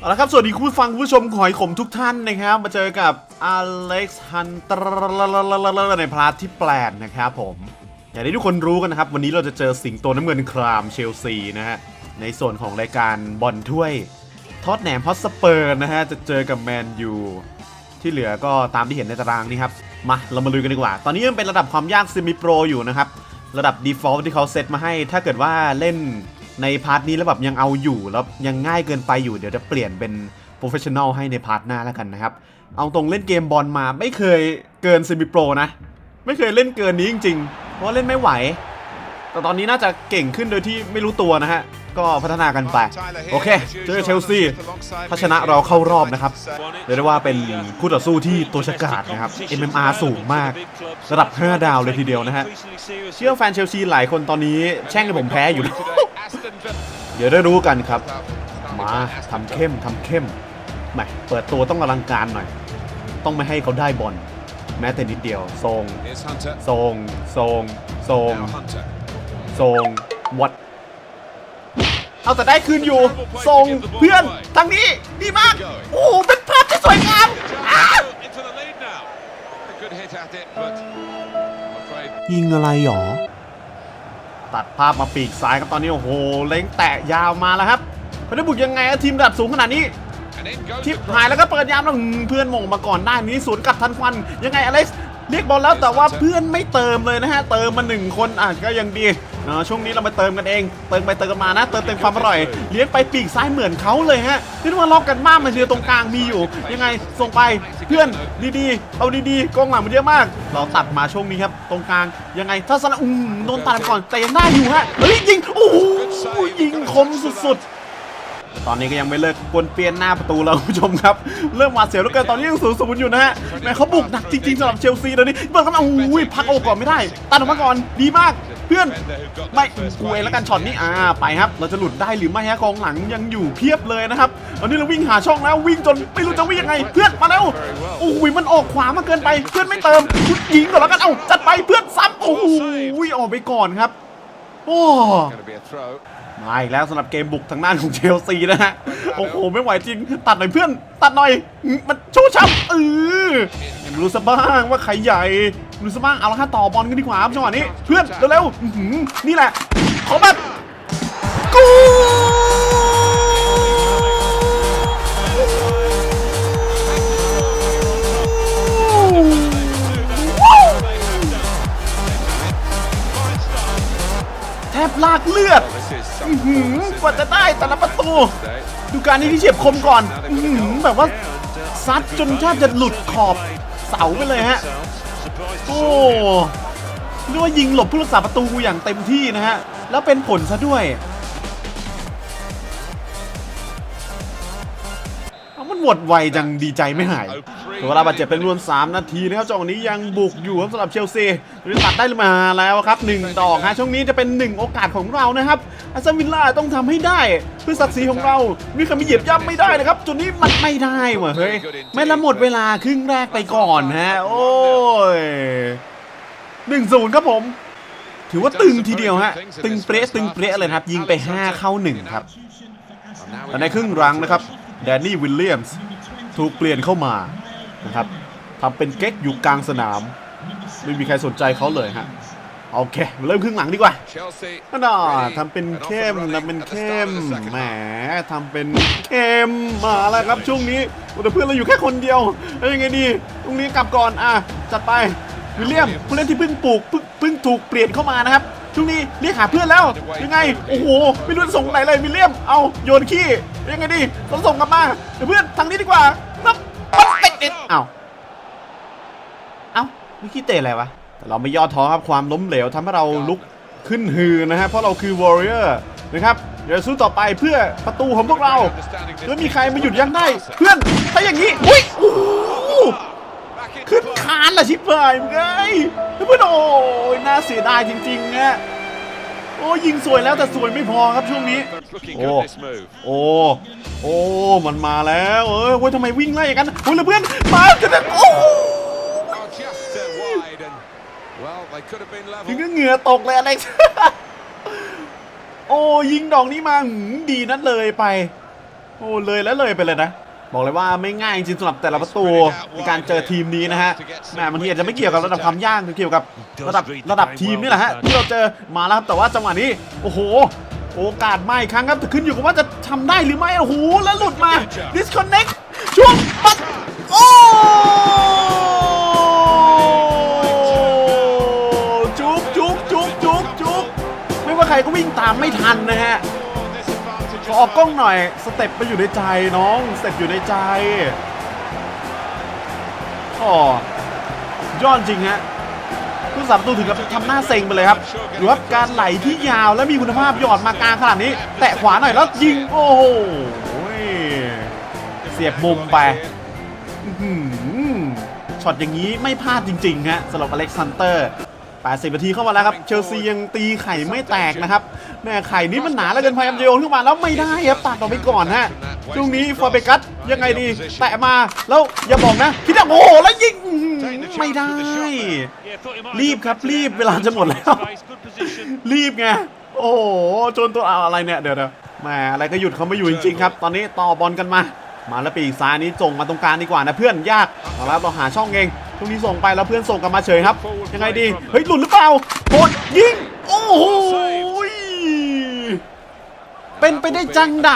เอาละครับสวัสดีคุณฟังผู้ชมขอยขมทุกท่านนะครับ มาเจอกับอเล็กซ์ฮันเตอร์ในพาร์ทที่แปดนะครับผม อย่างที่ทุกคนรู้กันนะครับ วันนี้เราจะเจอสิงโตน้ำเงินครามเชลซีนะฮะ ในส่วนของรายการบอลถ้วย ทอดแหนมฮอตสเปอร์นะฮะ จะเจอกับแมนยูที่เหลือก็ตามที่เห็นในตารางนี่ครับ มาเรามาลุยกันดีกว่า ตอนนี้ยังเป็นระดับความยากซิมิโปรอยู่นะครับ ระดับ default ที่เขาเซตมาให้ ถ้าเกิดว่าเล่น ในพาร์ทนี้แล้วแบบยังเอาอยู่แล้วยังง่ายเกินไปอยู่เดี๋ยวจะเปลี่ยนเป็น professional ให้ในพาร์ทหน้าแล้วกันนะครับ เอาตรงเล่นเกมบอลมาไม่เคยเกินซิมิโปรนะ ไม่เคยเล่นเกินนี้จริงๆ เพราะเล่นไม่ไหว แต่ตอนนี้น่าจะเก่งขึ้นโดยที่ไม่รู้ตัวนะฮะ ก็พัฒนากันไป โอเค เจอเชลซีถ้าชนะเราเข้ารอบนะครับเรียกได้ว่าเป็นคู่ต่อสู้ที่ตัวฉกาจนะครับ MMR สูงมาก ระดับ 5 ดาวเลยทีเดียวนะฮะ เชื่อแฟนเชลซีหลายคนตอนนี้แช่งให้ผมแพ้อยู่ เดี๋ยวได้รู้กันครับ มาทำเข้มทำเข้มแหมเปิดตัวต้องอลังการหน่อย ต้องไม่ให้เขาได้บอลแม้แต่นิดเดียวทรง Here's Hunter. ทรงทรงทรง Now Hunter. ทรงวัดเอาแต่ได้คืนอยู่ทรงเพื่อนทางนี้ดีมาก โอ้โหเป็นภาพที่สวยงาม Into the lead now. A good hit at it, but I'm afraid ยิงอะไรหรอ ตัดภาพมาปีกซ้ายครับตอนนี้โอ้โหเล้งแตะยาวมาแล้วครับเขาได้บุกยังไงอะทีมระดับสูงขนาดนี้ทิปหายแล้วก็เปิดยามแล้วเพื่อนหมงมาก่อนหน้านี้สวนกลับทันควันยังไงอเล็กซ์เรียกบอลแล้วแต่ว่าเพื่อนไม่เติมเลยนะฮะเติมมาหนึ่งคนอะก็ยังดี เออช่วงนี้เรามาเติมกันเอง เติมไปเติมมานะ เติมเต็มความอร่อย เลี้ยงไปปีกซ้ายเหมือนเขาเลยฮะนี่ว่าล็อกกันมากมันเดียวตรงกลางมีอยู่ ยังไงส่งไปเพื่อนดีๆ เอาดีๆกองหลังมันเยอะมาก เราตัดมาช่วงนี้ครับ ตรงกลางยังไงถ้าสนะอืมโดนตัดก่อนแต่ยังได้อยู่ฮะเฮ้ยยิงโอ้โหยิงคมสุดๆตอนนี้ก็ยังไม่เลิกกวนเปียนหน้าประตูแล้วคุณผู้ชมครับ เริ่มหวาดเสียวแล้วเกินตอนนี้ยังศูนย์ศูนย์อยู่นะฮะแม่เขาบุกหนักจริงๆสำหรับเชลซีตอนนี้เปิดเข้ามาอุ้ยพักโอก่อนไม่ได้ตัดออกมาก่อนดีมาก เพื่อนไม่กูเองแล้วกันช็อตนี้อ่าไปครับ เราจะหลุดได้หรือไม่ฮะกองหลังยังอยู่เพียบเลยนะครับตอนนี้เราวิ่งหาช่องแล้ววิ่งจนไม่รู้จะวิ่งยังไง เพื่อนมาแล้วโอ้ยมันออกขวามาเกินไป เพื่อนไม่เติมยิงก่อนแล้วกันเอ้าจัดไปเพื่อนซ้ำโอ้ยออกไปก่อนครับโอ้ going to be a throw. มาอีกแล้วสำหรับเกมบุกทางด้านของเชลซีนะฮะ โอ้โห ไม่ไหวจริง ตัดหน่อยเพื่อน ตัดหน่อย มันโชว์ช้ำเออรู้ซะบ้างว่าใครใหญ่ รู้ซะบ้าง เอาละฮะต่อบอลกันดีกว่าครับจังหวะนี้ เพื่อน เร็วๆอื้อหือนี่แหละ ขอแบบกู ดูการนี้ที่เฉียบคมก่อนแบบว่าซัดจนแทบจะหลุดขอบเสาไปเลยฮะ โอ้เรียกว่ายิงหลบผู้รักษาประตูอย่างเต็มที่นะฮะ แล้วเป็นผลซะด้วยเอามันหมดไวจังดีใจไม่หาย ต่เวลาบาดเจ็บเป็นรวน3นาทีนะครับจังหวะนี้ยังบุกอยู่ครับสำหรับเชลซีตอนนี้ตัดได้มาแล้วครับ1ดอกฮะช่วงนี้จะเป็น 1 โอกาสของเรานะครับอาซัมวิลล่าต้องทำให้ได้เพื่อศักดิ์ศรีของเรามีคำเหยียบย่ำไม่ได้นะครับจุดนี้มันไม่ได้ว่ะเฮ้ยไม่ละหมดเวลาครึ่งแรกไปก่อนฮะโอ้ยหนึ่งศูนย์ครับผม ถือว่าตึงทีเดียวฮะตึงเปรี้ยตึงเปรี้ยเลยครับ ยิงไป 5 เข้า 1 ครับแต่ในครึ่งหลังนะครับแดนนี่วิลเลียมส์ถูกเปลี่ยนเข้ามา นะครับทำเป็นเก๊กอยู่กลางสนาม ไม่มีใครสนใจเขาเลยฮะโอเคมาเริ่มครึ่งหลังดีกว่า Chelsea น่า ready ทำเป็น and off เข้ม and running ทำเป็น at the เข้ม start of the second แหม half. ทำเป็นเข้มมาแล้วครับช่วงนี้แต่เพื่อนเราอยู่แค่คนเดียวแล้วยังไงดีตรงนี้กลับก่อนอะจัดไปวิลเลียมผู้เล่นที่เพิ่งปลูกเพิ่งเพิ่งถูกเปลี่ยนเข้ามานะครับช่วงนี้เรียกหาเพื่อนแล้วยังไงโอ้โหไม่รู้จะส่งไหนเลยวิลเลียมเอาโยนขี้ยังไงดีต้องส่งกลับมาเดี๋ยวเพื่อนทางนี้ดีกว่า นับปั๊บติดติดเอ้าเอ้าไม่ขี้เตะอะไรวะแต่เราไม่ย่อท้อครับความล้มเหลวทำให้เราลุกขึ้นฮือนะฮะเพราะเราคือ warrior นะครับเดี๋ยวสู้ต่อไปเพื่อประตูของพวกเราแล้วมีใครมาหยุดยั้งได้ เพื่อนถ้าอย่างนี้อุ้ยโอ้โห Back into ขึ้น play. คานละชิบหายมึงเอ้ยเพื่อนโอ้ยน่าเสียดายจริงๆฮะ โอ้ยิงสวยแล้วแต่สวยไม่พอครับช่วงนี้ Looking Oh. good this move. โอ้โอ้มันมาแล้วเออเว้ยทำไมวิ่งไล่อย่างนั้นเฮ้ยแล้วเพื่อนมาจะได้โอ้โห Oh, just uh, wide and well, they could have been ถึง level. ก็เหงื่อตกเลยอะไรโอ้ยิงดอกนี้มาหืมดีนัดเลยไป โอ้เลยแล้วเลยไปเลยนะ บอกเลยว่าไม่ง่ายจริงสำหรับแต่ละประตูในการเจอทีมนี้นะฮะแหมบางทีอาจจะไม่เกี่ยวกับระดับความยากเกี่ยวกับระดับระดับทีมนี่แหละฮะที่เราเจอมาแล้วครับแต่ว่าจังหวะนี้โอ้โห โอกาสไมาอีกครั้งครับแต่ขึ้นอยู่กับว่าจะทำได้หรือไม่โอ้โหแล้วหลุดมา disconnect ช่วงปัดโอ้จุกจุกจุกจุกจุกไม่ว่าใครก็วิ่งตามไม่ทันนะฮะ ขอออกกล้องหน่อยสเต็ปไปอยู่ในใจน้องสเต็ปอยู่ในใจอ๋อยอดจริงฮะผู้สามประตูถึงกับทำหน้าเซ็งไปเลยครับหรือว่าการไหลที่ยาวและมีคุณภาพหยอดมากลางขนาดนี้ แตะขวาหน่อยแล้วยิงโอ้โหเสียบมุมไปอือหือช็อตอย่างนี้ไม่พลาดจริงๆฮะสำหรับอเล็กซานเตอร์ 80นาทีเข้ามาแล้วครับ เชลซียังตีไข่ไม่แตกนะครับแม่ไข่นี้มันหนาแล้วเกินพยายามจะโยนขึ้นมาแล้วไม่ได้ครับตัดออกไปก่อนฮะช่วงนี้ฟอร์เบกัสยังไงดี แตะมาแล้วอย่าบอกนะคิดว่าโอ้โหแล้วยิงอื้อหือไม่ได้ รีบครับรีบเวลาจะหมดแล้ว รีบไงโอ้โหจนตัวเอาอะไรเนี่ยเดี๋ยวเดี๋ยวแหมอะไรก็หยุดเขาไม่อยู่จริงๆครับ ตอนนี้ต่อบอลกันมา มาแล้วปีกซ้ายนี้ส่งมาตรงกลางดีกว่านะเพื่อนยากเอาละเราหาช่องเองช่วงนี้ส่งไปแล้วเพื่อนส่งกลับมาเฉยครับ ยังไงดี เฮ้ยหลุดหรือเปล่าโหดยิง โอ้โหเป็นไปได้จังได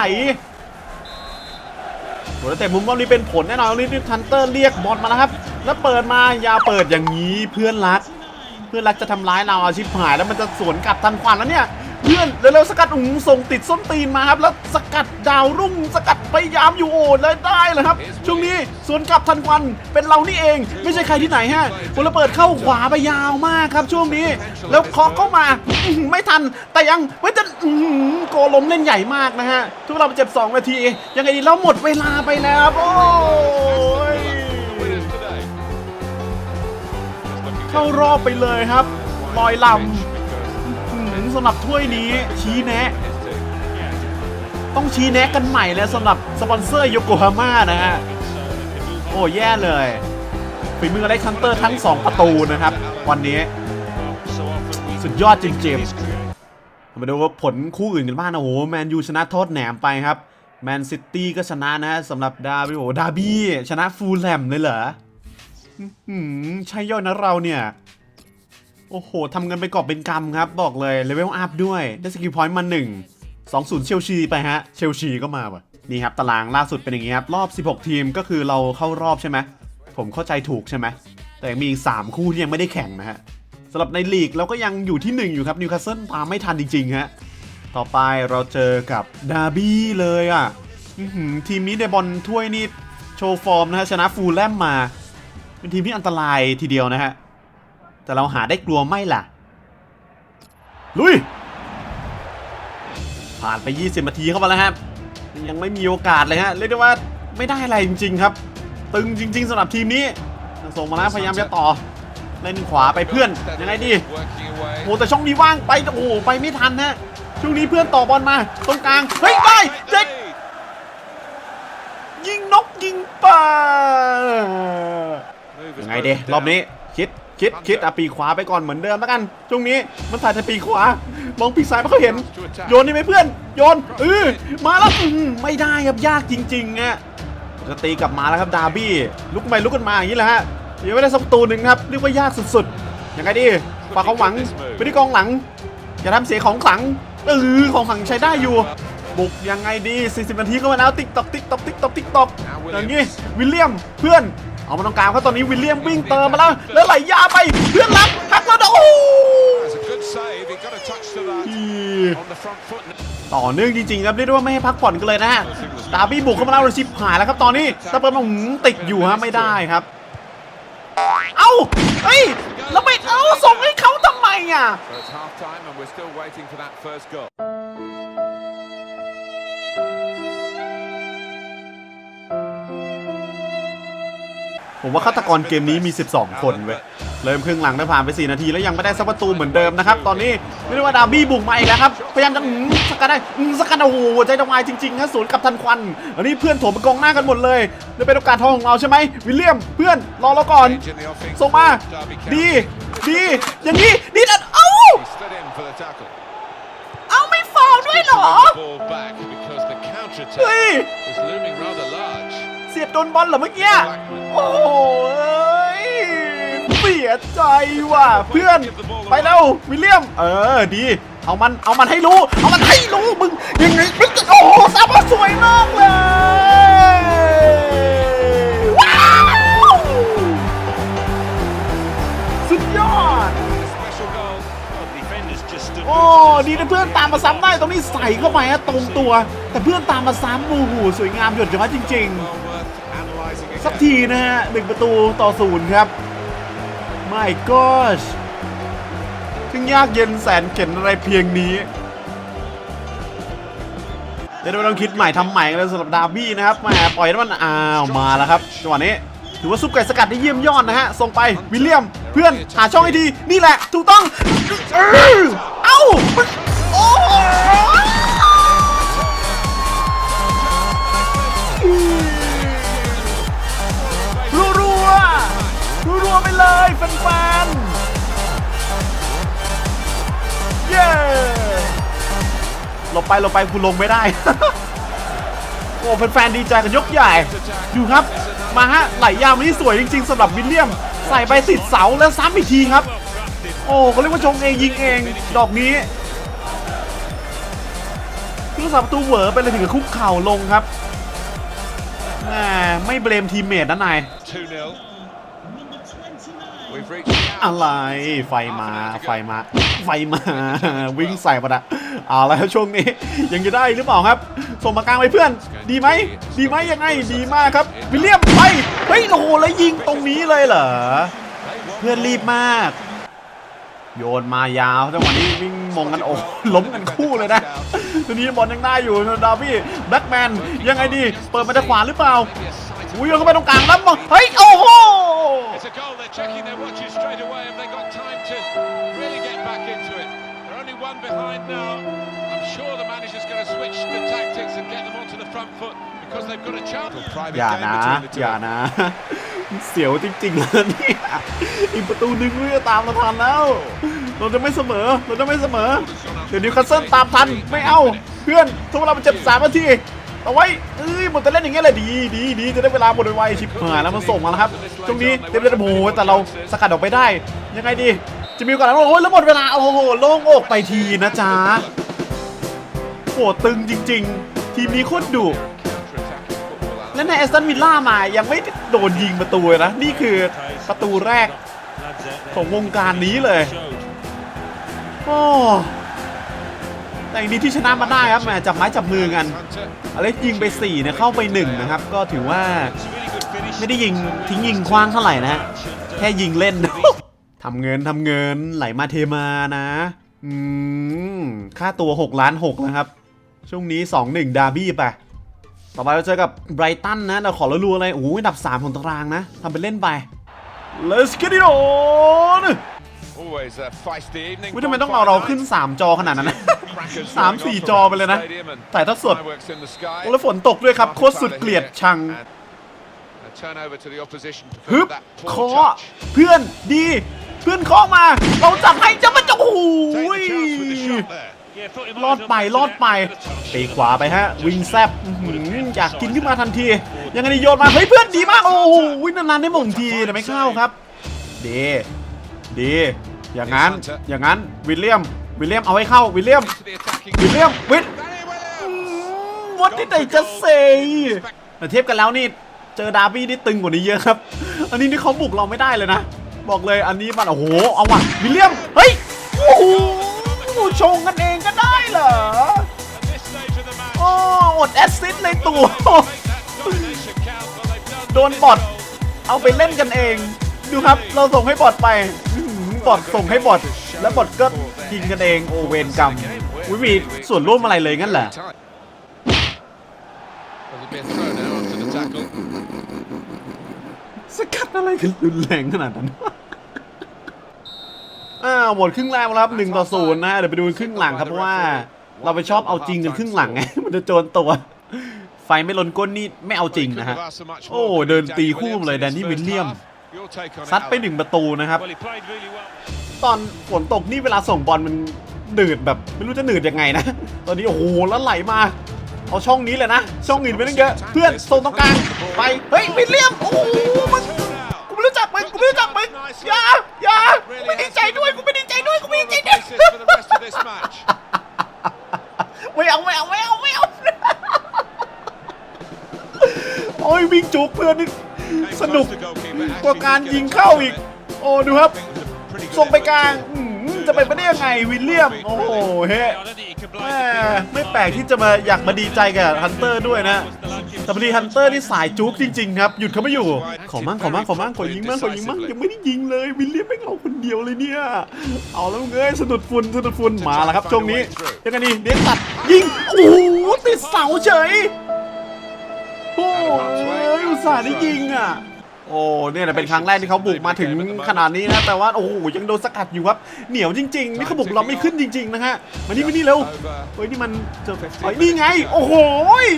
โหแล้วแต่มุมรอบนี้เป็นผลแน่นอนลิททันเตอร์เรียกบอลมาแล้วครับ แล้วเปิดมาอย่าเปิดอย่างนี้เพื่อนรัก เพื่อนรักจะทำร้ายเราอาชิบหายแล้วมันจะสวนกลับทันควันแล้วเนี่ย เพื่อนเร็วๆสกัดอุ้งส่งติดส้นตีนมาครับ แล้วสกัดดาวรุ่งสกัดพยายามอยู่โอ้เลยได้เลยครับ ช่วงนี้สวนกลับทันควันเป็นเรานี่เอง ไม่ใช่ใครที่ไหนฮะคนระเบิดเข้าขวาไปยาวมากครับ ช่วงนี้ แล้วเคาะเข้ามาอื้อหือไม่ทันแต่ยังไม่จะอื้อหือโกลมเล่นใหญ่มากนะฮะ ทุกเราไปเจ็บ2นาที ยังไงดีแล้วหมดเวลาไปแล้วครับโอ้ยเข้ารอบไปเลยครับลอยลำหืม สำหรับถ้วยนี้ชี้แนะ ต้องชี้แนะกันใหม่แล้วสำหรับสปอนเซอร์โยโกฮาม่านะฮะ โอ้แย่เลยฝีมืออเล็กซันเตอร์ทั้ง 2 ประตูนะครับ วันนี้ สุดยอดจริงๆมาดูว่าผลคู่อื่นกันบ้างนะโอ้โหแมนยูชนะโทษแหนมไปครับแมนซิตี้ก็ชนะนะฮะสำหรับดาบี้โอดาบี้ชนะฟูลแลมเลยเหรออืมใช่ย่อยนะเราเนี่ย โอ้โหทำเงินไปกอบเป็นกำครับ บอกเลยเลเวลอัพด้วย ได้สกิลพอยต์มา1 2 0เชลซีไปฮะ เชลซีก็มาว่ะ นี่ครับ ตารางล่าสุดเป็นอย่างนี้ครับ รอบ 16 ทีมก็คือเราเข้ารอบใช่ไหม ผมเข้าใจถูกใช่ไหม แต่ยังมีอีก 3 คู่ที่ยังไม่ได้แข่งนะฮะสำหรับในลีกเราก็ยังอยู่ที่ 1 อยู่ครับนิวคาสเซิลตามไม่ทันจริงๆฮะ ต่อไปเราเจอกับดาร์บี้เลยอะทีมนี้ในบอลถ้วยนี่โชว์ฟอร์มนะฮะชนะฟูลแลมมา เป็นทีมที่อันตรายทีเดียวนะฮะ แต่เราหาได้กลัวไม่ล่ะ ลุย ผ่านไป 20นาทีเข้ามาแล้วครับยังไม่มีโอกาสเลยฮะเรียกได้ว่าไม่ได้อะไรจริง ๆ ครับ ตึงจริง ๆสำหรับทีมนี้ส่งมาแล้วพยายามจะต่อเล่นขวาไปเพื่อนยังไงดีโอ้แต่ช่องนี้ว่างไปโอ้โหไปไม่ทันฮะช่วงนี้เพื่อนต่อบอลมา ตรงกลางเฮ้ยได้เด็กยิงนกยิงปลายังไงเดรอบนี้ คิดคิดคิดอะปีกขวาไปก่อนเหมือนเดิมแล้วกันช่วงนี้มันถ่ายแต่ปีกขวามองปีกซ้ายไม่ค่อยเห็น โยนนี่ไหมเพื่อน โยนเออมาแล้วอื้อหือไม่ได้ครับยากจริงๆอะจะตีกลับมาแล้วครับดาร์บี้ลุกไปลุกกันมาอย่างนี้แหละฮะยังไม่ได้สักประตูหนึ่งครับเรียกว่ายากสุดๆยังไงดีฝากความหวังไปที่กองหลังอย่าทำเสียของขลังเออของขลังใช้ได้อยู่บุกยังไงดี 40 นาทีเข้ามาแล้วติ๊กตอกติ๊กตอกติ๊กตอกติ๊กตอกอย่างนี้วิลเลียมเพื่อน เอามาตรงกลางเพราะตอนนี้วิลเลียมวิ่งเติมมาแล้ว แล้วไหลยาไปเพื่อนรับหักแล้วโอ้โห That's a good save. He got a touch to that on the front foot. ต่อเนื่องจริงๆครับเรียกได้ว่าไม่ให้พักผ่อนกันเลยนะฮะดาร์บี้บุกเข้ามาแล้วเราชิปหายแล้วครับตอนนี้แต่เปิดมาหืมติดอยู่ฮะไม่ได้ครับ เอ้าเฮ้ยแล้วไม่เอ้าส่งให้เขาทำไมอะ ผมว่าฆาตกรเกมนี้มี 12 คนเว้ย เริ่มครึ่งหลังได้ผ่านไป 4 นาที แล้วยังไม่ได้สักประตูเหมือนเดิมนะครับ ตอนนี้ไม่ได้ว่าดาบี้บุกมาอีกแล้วครับ พยายามจะสกัดได้สกัดโอ้โหใจจะวายจริงๆนะสวนกับทันควัน อันนี้เพื่อนโถมไปกองหน้ากันหมดเลยนี่เป็นโอกาสทองของเราใช่ไหมวิลเลียมเพื่อนรอเราก่อน ส่งมา ดีดีอย่างนี้ดีดันเอ้าเอาไม่ฟาวด้วยเหรอเฮ้ย เสียบโดนบอลเหรอเมื่อกี้โอ้ยเสียใจว่ะเพื่อน ไปแล้ววิลเลียม เออดี เอามันเอามันให้รู้ เอามันให้รู้มึงยังไงมึงจะโอ้โหซาบะสวยมากเลยว้าวสุดยอด โอ้ดีนะเพื่อนตามมาซ้ำได้ตรงนี้ใส่เข้าไปฮะตรงตัว แต่เพื่อนตามมาซ้ำโอ้โหสวยงามหยดย้อยจริง ๆ สักทีนะฮะหนึ่งประตูต่อศูนย์ครับไม่ก็ถึงยากเย็นแสนเข็นอะไรเพียงนี้เดี๋ยวเราต้องคิดใหม่ทำใหม่กันเลยสำหรับดาร์บี้นะครับแหมปล่อยให้มันอ้าวมาแล้วครับจังหวะนี้ถือว่าซุปไก่สกัดได้เยี่ยมยอดนะฮะส่งไปวิลเลียมเพื่อนหาช่องให้ดีนี่แหละถูกต้อง ไปลบไปคุณลงไม่ได้ โอ้แฟนๆดีใจกันยกใหญ่ดูครับ มาฮะไหลยาวมาที่สวยจริง ๆสำหรับวิลเลียม ใส่ไปติดเสาแล้วซ้ำอีกทีครับ โอ้เขาเรียกว่าชงเองยิงเอง ดอกนี้ผู้รักษาประตูเหวอไปเลยถึงกับคุกเข่าลงครับแหมไม่เบลมทีมเมทนะนาย อะไรไฟมาไฟมา ไฟมา วิ่งใส่ปะนะเอาแล้วช่วงนี้ยังจะได้หรือเปล่าครับ ส่งมากลางไปเพื่อน ดีไหมดีไหมยังไงดีมากครับวิลเลียมไปเฮ้ยโอ้โหแล้วยิงตรงนี้เลยเหรอเพื่อนรีบมาก โยนมายาวจังหวะนี้วิ่งมองกันโอ้ล้มกันคู่เลยนะทีนี้บอลยังได้อยู่ดาวี่แบ็กแมนยังไงดี เปิดมาทางขวาหรือเปล่า อุ้ยโยนเข้าไปตรงกลางแล้วมองเฮ้ยโอ้โห It's a goal. They're checking their watches straight away. Have they got time to really get back into it? They're only one behind now. I'm sure the manager's going to switch the tactics and get them onto the front foot because they've got a chance. Private อย่านะ อย่านะ เสียวจริงๆเลยเนี่ยอีกประตูหนึงไม่จะตามเราทันแล้ว เราจะไม่เสมอ เราจะไม่เสมอ เดี๋ยวนิวคาสเซิลตามทัน ไม่เอา เพื่อนทุกเวลามันเจ็บสามนาที เอาไว้เอ้ยหมดแต่เล่นอย่างเงี้ยแหละดีดีดีจะได้เวลาหมดไวๆชิบหายแล้วมันส่งมาแล้วครับช่วงนี้เต็มเลยโอ้โหแต่เราสกัดออกไปได้ ยังไงดี จะมีโอกาสแล้วโอ้ยแล้วหมดเวลาโอ้โหโล่งอกไปทีนะจ๊ะโหตึงจริง ๆ ทีมนี้โคตรดุและในแอสตันวิลล่ามายังไม่โดนยิงประตูนะ นี่คือประตูแรกของวงการนี้เลยโอ้ แต่อย่างดีที่ชนะมาได้ครับแหมจับไม้จับมือกันอเล็กยิงไป4เนี่ยเข้าไป1นะครับก็ถือว่าไม่ได้ยิงทิ้งยิงคว้างเท่าไหร่นะแค่ยิงเล่นทำเงินทำเงินไหลมาเทมานะอืมค่าตัว 6 ล้าน6นะครับ ช่วงนี้ 2-1 ดาร์บี้ไปต่อไปเราเจอกับไบรตันนะเราขอรัวๆเลยโอ้โหนดับ 3 ของตารางนะทำเป็นเล่นไป Let's get it on Always a feisty evening. วิทำไมต้องเอาเราขึ้น 3 จอขนาดนั้นนะ Crackers สาม going สี่ off จอ around ไปเลยนะ the stadium and ถ่ายทอดสด fireworks in the sky. โอ้แล้วฝนตกด้วยครับโคตรสุดเกลียดชัง A turnover to the opposition to ฮึบ that เค poor าะ touch. เพื่อนดีเพื่อนเคาะมา เราจับให้จะมาจะโอ้โห Take the chance with the shot there. Yeah, thought he รอ might ด have ไป done รอด that. ไป Bit of touch. ตีขวาไปฮะ วิงแซบอื้อหืออยากกินขึ้นมาทันที ยังไงดีโยนมา เฮ้ยเพื่อนดีมาก โอ้โหนานๆได้หม่งทีแต่ไม่เข้าครับดี ดี อย่างนั้น อย่างนั้น วิลเลียม วิลเลียม เอาให้เข้า วิลเลียม To the attacking วิลเลียม วิล Danny Williams. วัดที่ไหนจะเซแต่เทียบกันแล้วนี่ เจอดาร์บี้นี่ตึงกว่านี้เยอะครับ อันนี้นี่เขาบุกเราไม่ได้เลยนะ บอกเลยอันนี้มัน โอ้โห เอาว่ะ วิลเลียม เฮ้ย โอ้โหชงกันเองก็ได้เหรอ At this stage of the match, โอ้อดแอสซิสต์ในตัว make that domination count. Well, they've done โดนบอทเอาไปเล่นกันเอง ดูครับ เราส่งให้บอทไปอื้อหือ บอทส่งให้บอทแล้วบอทก็ยิงกันเองโอเวนกรรมวิมีส่วนร่วมอะไรเลยงั้นเหรอ Well, there'll be a throw now after the tackle. สกัดอะไรกันรุนแรงขนาดนั้นอ้าวหมดครึ่งแรกมาแล้วครับหนึ่งต่อศูนย์นะ เดี๋ยวไปดูครึ่งหลังครับเพราะว่า เราไปชอบเอาจริงกันครึ่งหลังไงมันจะโจรตัว ไฟไม่ล้นก้นนี่ไม่เอาจริงนะฮะโอ้เดินตีคู่มาเลยแดนนี่วิลเลียม ซัดไปหนึ่งประตูนะครับ Well, he played really well. ตอนฝนตกนี่เวลาส่งบอลมันหนืดแบบไม่รู้จะหนืดยังไงนะ ตอนนี้โอ้โหแล้วไหลมา เอาช่องนี้เลยนะ ช่องอื่นไม่ต้องเยอะ เพื่อนโซนตรงกลางไปเฮ้ยวิลเลียมโอ้โหมันกูไม่รู้จักมึงกูไม่รู้จักมึงอย่าอย่ากูไม่ดีใจด้วยกูไม่ดีใจด้วยกูไม่ดีใจด้วย Basis for the rest of this match. ไม่เอาไม่เอาไม่เอาไม่เอาโอ้ยวิ่งจุกเพื่อนนี่สนุก กว่าการยิงเข้าอีก โอ้ ดูครับ ส่งไปกลางอื้อหือจะเป็นไปได้ยังไงวิลเลียม โอ้โหเฮ้แม่ไม่แปลกที่จะมาอยากมาดีใจกับฮันเตอร์ด้วยนะแต่พอดีฮันเตอร์นี่สายจุกจริงๆครับ หยุดเขาไม่อยู่ ขอมั่งขอมั่งขอมั่งขอยิงมั่งขอยิงมั่งยังไม่ได้ยิงเลยวิลเลียมไม่เอาคนเดียวเลยเนี่ย เอาแล้วเงยสะดุดฝุ่นสะดุดฝุ่นมาแล้วครับช่วงนี้ยังไงดีเด็กตัดยิง โอ้โหติดเสาเฉยโอ้ยอุตส่าห์ได้ยิงอะ โอ้เนี่ยนะเป็นครั้งแรกที่เขาบุกมาถึงขนาดนี้นะแต่ว่าโอ้โหยังโดนสกัดอยู่ครับเหนียวจริงๆนี่เขาบุกเราไม่ขึ้นจริงๆนะฮะมานี่มานี่เร็วเฮ้ยนี่มันเจอไอ้ยนี่ไง โอ้โห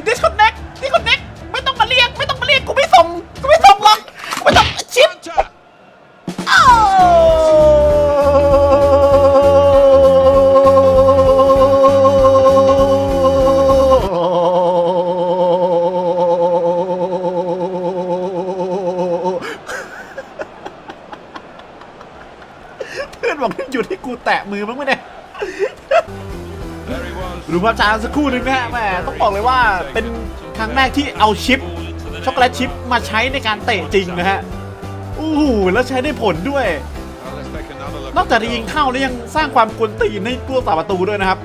ดิสคอนเน็กดิสคอนเน็กไม่ต้องมาเรียกไม่ต้องมาเรียกกูไม่ส่งกูไม่ส่งหรอกกูไม่ต้องชิป ห้หยุดให้กูแตะมือบ้างไหมเนี่ย There he was. ดูภาพช้าสักครู่หนึงนะฮะแหมต้องบอกเลยว่าเป็นครั้งแรกที่เอาชิป ช็อกโกแลตชิปมาใช้ในการเตะจริงนะฮะอู้หูแล้วใช้ได้ผลด้วย Well, let's take another look นอกจาก at จะ the ยิง goal. เข้าแล้วยังสร้างความกวนตีนให้ผู้สาประตูด้วยนะครับ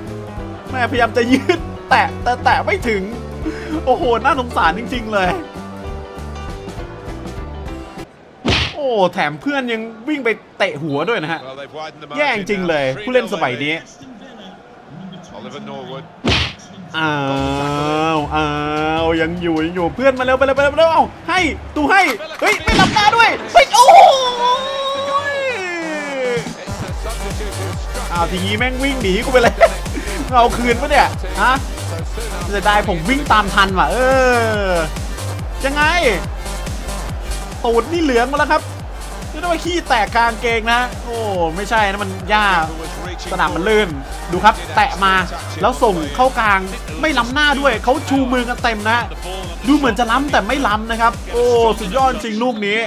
แม่พยายามจะยืดแตะแต่แตะไม่ถึง โอ้โหน่าสงสารจริง ๆ เลย อ้แถมเพื่อนยังวิ่งไปเตะหัวด้วยนะฮะ Well, they've widened the แย่จ margin ริง now. เลย3-0ผู้เล่นสมัยนี้ Oliver Norwood. อ้าวอ้าวยังอยู่ยังอยู่เพื่อนมาเร็วไปเร็วไปเร็วไปเร็วเอาให้ตูให้ เฮ้ย ไม่รับหน้าด้วย เฮ้ย โอ้โห It's a substitute who struck อ้าวทีนี้แม่งวิ่งหนีกูไปเลยเอาคืนปะเนี่ย ฮะ so soon after จะได้ผมวิ่งตามทันว่ะ เออ ยังไงตูดนี่เหลืองมาแล้วครับ นี่ต้องไปขี้แตกกลางเกงนะ โอ้ไม่ใช่นะมันหญ้า was reaching สนามมันลื่น ดูครับ แตะมาแล้วส่งเข้ากลางไม่ล้ำหน้าด้วย เขาชูมือกันเต็มนะ ดูเหมือนจะล้ำแต่ไม่ล้ำนะครับ โอ้สุดยอดจริงลูกนี้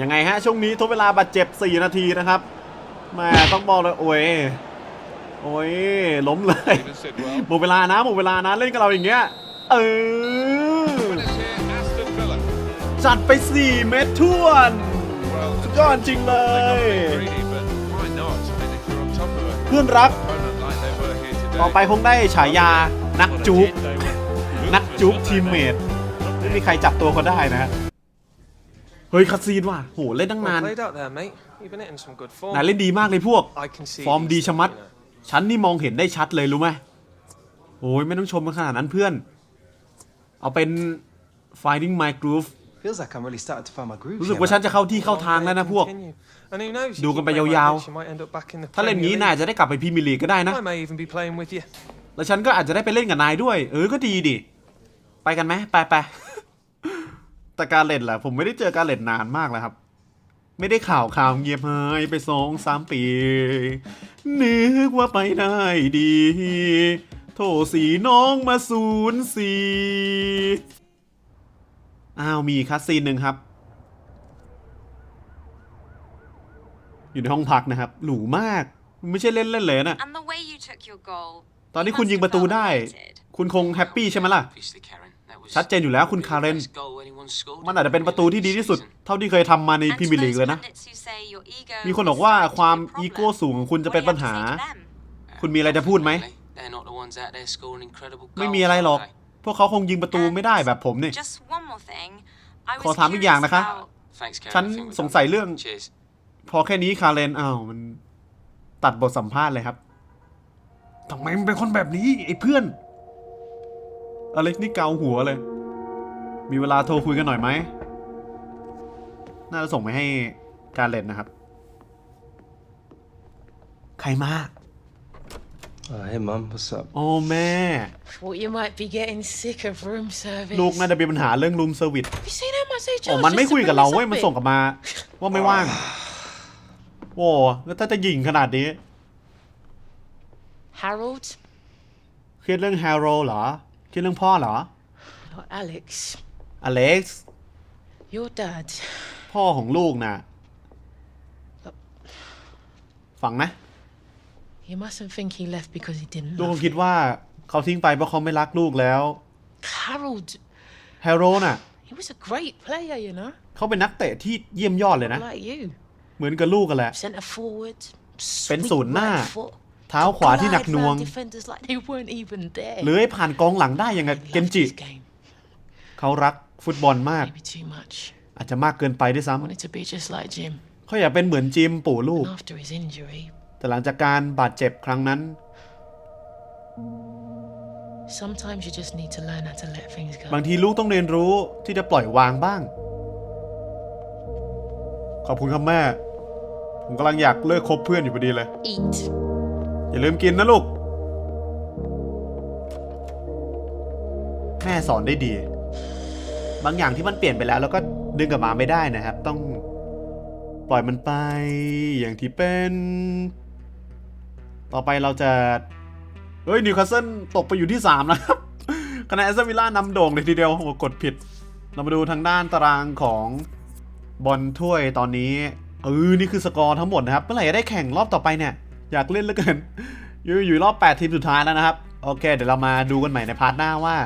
ยังไงฮะ ช่วงนี้ทดเวลาบาดเจ็บ 4 นาทีนะครับแม่ต้องบอกเลยโอ้ยโอ้ยล้มเลยหมดเวลานะหมดเวลานะเล่นกับเราอย่างเงี้ยเออจัดไป 4 เม็ดทวน สุดยอดจริงเล they got a ย bit greedy, but why not? I mean, if you're on top of a เพื่อนรัก opponent like they were here today. ต่อไปคงได้ฉายานักจุ๊บนักจุ๊บทีมเมทไม่มีใครจับตัวเขาได้นะฮะเฮ้ยคาซีนว่ะโหเล่นตั้งนาน Well played out there, mate. You've been hitting some good form. นายเล่นดีมากเลยพวก I can see ฟอร์ม he's, ดีชะมัด you know, ฉันนี่มองเห็นได้ชัดเลยรู้ไหมโอ้ยไม่ต้องชมกันขนาดนั้นเพื่อน เอาเป็น finding my groove Feels like I'm really starting to find my groove. รู้สึก here, ว่าฉัน man. จะเข้าที่เข้าทางแล้วนะพวก continue. And who knows? you ดู keep กันไป playing ยาว like this, you might end up back in the ถ้าเล่น Premier งี้นาย League. จะได้กลับไปพรีเมียร์ลีกก็ได้นะ I may even be playing with you. แล้วฉันก็อาจจะได้ไปเล่นกับนายด้วย เออ ก็ดีดิ ไปกันไหมไปไป แต่การเล่นแหละผมไม่ได้เจอการเล่นนานมากแล้วครับ ไม่ได้ข่าวข่าวเงียบหายไปสองสามปี นึกว่าไปได้ดีโถสีน้องมาศูนย์สี่ อ้าวมีคัสซีนหนึ่งครับ อยู่ในห้องพักนะครับ หรูมาก ไม่ใช่เล่นๆเลยนะ And the way you took your goal. ตอนนี้คุณยิงประตูได้ คุณคงแฮปปี้ใช่ไหมล่ะ ชัดเจนอยู่แล้วคุณคาเรน มันอาจจะเป็นประตูที่ดีที่สุด เท่าที่เคยทำมาใน And พรี to เมียร์ลีก those เลยนะ pundits who say your ego มีคน will บอกว่า decide ความ your problem. อีโก้สูงของคุณจะเป็นปัญหา What do you have to say to them? คุณมีอะไรจะพูดไหม ไม่มีอะไรหรอกพ วกเขาคงยิงประตูไม่ได้แบบผมนี่ Just one more thing. I ขอ was ถามอีกอย่างนะคะ curious about ฉันสงสัยเรื่อง พอแค่นี้คาเรนอ้าวมันตัดบทสัมภาษณ์เลยครับทำไมมันเป็นคนแบบนี้ไอ้เพื่อน อเล็กนี่เกาหัวเลย มีเวลาโทรคุยกันหน่อยไหม น่าจะส่งไปให้การเล่นนะครับ ใครมา Oh, hey, mum. What's up? โอ้แม่ Thought you might be getting sick of room service. ลูกน่าจะมีปัญหาเรื่องรูมเซอร์วิส Have you seen how much they โอ้ charge มันไม่ just to คุยกับ bring เรา this เว้ย up มัน in? ส่งกลับมา ว่าไม่ว่างโอ้แล้วถ้าจะหยิงขนาดนี้ Harold, เครียดเรื่องแฮร์โรเหรอคิดเรื่องพ่อเหรอ Oh, Alex, อเล็กซ์ your dad. พ่อของลูกนะฟังนะ You mustn't think he left because he didn't ลูก love คิดว่าเขาทิ้งไปเพราะเขาไม่รักลูกแล้ว Harold. แฮร์โรน่ะ He was a great player, you know, เขาเป็นนักเตะที่เยี่ยมยอดเลยนะ like you. เหมือนกับลูกกันแหละ Centre forward. เป็น sweet ศูนย์หน้า right foot. เท้าขวาที่หนักหน่วง Glide round defenders like they weren't even there. เลื้อยผ่านกองหลังได้ยังไง He เกน loved จิ his game. เขารักฟุตบอลมาก Maybe too much. อาจจะมากเกินไปด้วยซ้ Wanted to be just like Jim. ำเขาอยากเป็นเหมือนจิมปู่ลูก And after his injury, แต่หลังจากการบาดเจ็บครั้งนั้น sometimes you just need to learn how to let things go. บางทีลูกต้องเรียนรู้ที่จะปล่อยวางบ้าง ขอบคุณครับแม่ ผมกำลังอยากเลิกคบเพื่อนอยู่พอดีเลย Eat. อย่าลืมกินนะลูก แม่สอนได้ดี บางอย่างที่มันเปลี่ยนไปแล้ว แล้วก็ดึงกลับมาไม่ได้นะครับ ต้องปล่อยมันไปอย่างที่เป็น ต่อไปเราจะเฮ้ยนิวคาสเซิลตกไปอยู่ที่ 3 นะครับคะแนนแอสตันวิลล่านำโด่งเลยทีเดียวโอ้กดผิด เรามาดูทางด้านตารางของบอลถ้วยตอนนี้เออนี่คือสกอร์ทั้งหมดนะครับ เมื่อไหร่จะได้แข่งรอบต่อไปเนี่ย อยากเล่นเหลือเกิน อยู่อยู่รอบ 8 ทีมสุดท้ายแล้วนะครับ โอเค เดี๋ยวเรามาดูกันใหม่ในพาร์ทหน้าว่า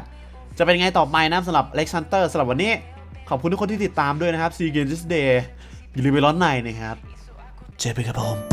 จะเป็นไงต่อไปนะสำหรับเล็กซันเตอร์สำหรับวันนี้ ขอบคุณทุกคนที่ติดตามด้วยนะครับซีเกนจิสเดย์อย่าลืมไปร้อนในนะครับ เจอไปครับผม